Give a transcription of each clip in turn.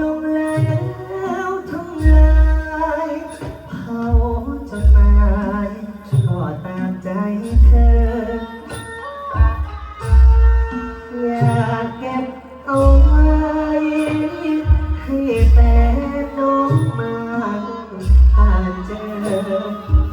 ลงแล้วทั้งลายเผาจนมายก็ตาใจเธอ อยากเก็บเอาไว้ให้แต่น้มาผ่านเจอ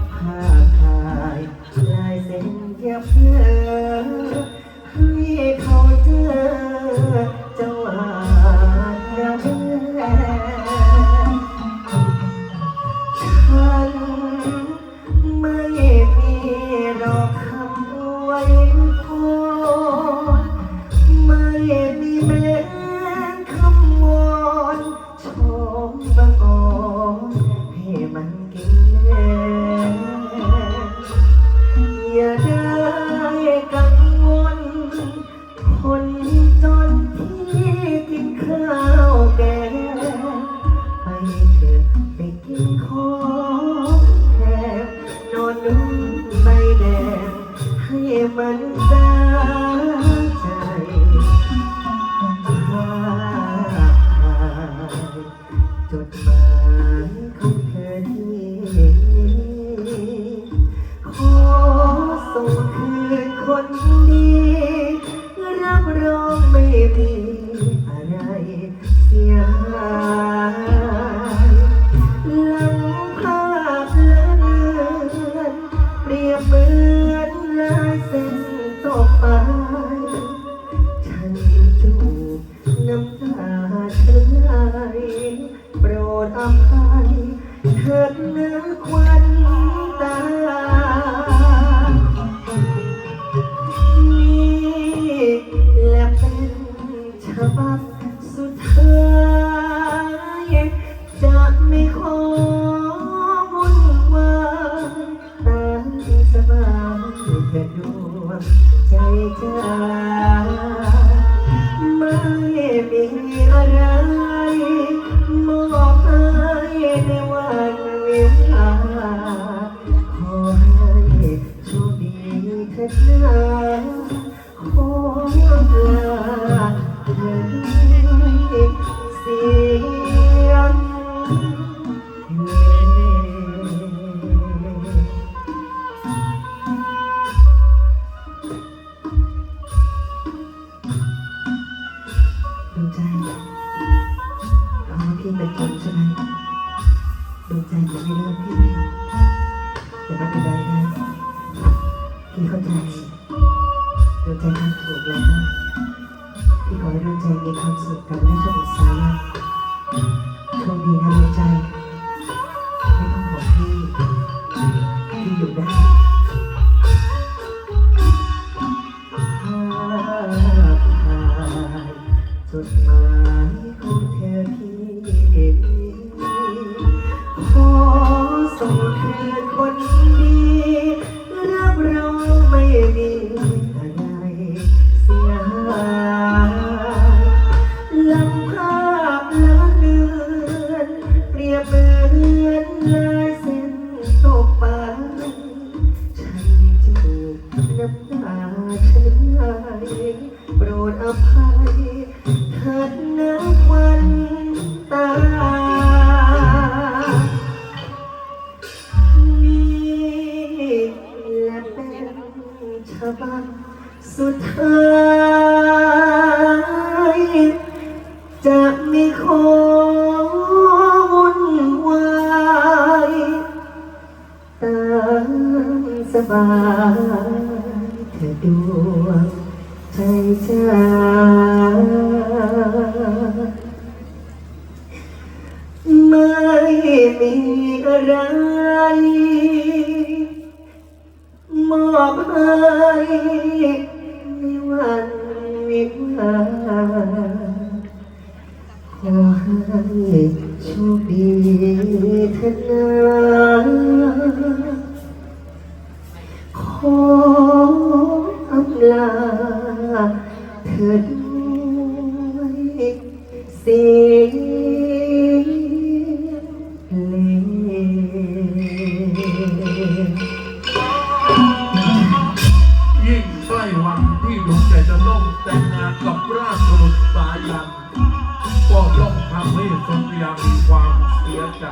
มันสาใจจดหมายของเธอที่ขอส่งคืนคนดีรับรองไม่มีอะไรเสียหายายเถิดวงใจจ้าไม่มีอะไรมอบให้ในวันเวลาขอให้โชคดีเถิดนะขอลาเธอด้วยเสีย ดวงใจจะไม่เลิกพี่แต่ไม่เป็นไรนะพี่เข้าใจดวงใจทำถูกแล้วพี่ขอให้ดวงใจมีความสุขกับเรื่องสนุกสา ฉันไหลโปรดอภัยเถิดนะควันตา นี่และเป็นฉบับสุดท้ายจะมีขอวุ่นวายตามสบายเธอดวง ใจจ้าไม่มีอะไรมอบให้ในวันวิวาขอให้โชคดีเถิดนะขออำลา แต่งงานกับราชบุตรสายันก็ต้องทำให้สมยังมีความเสียใจ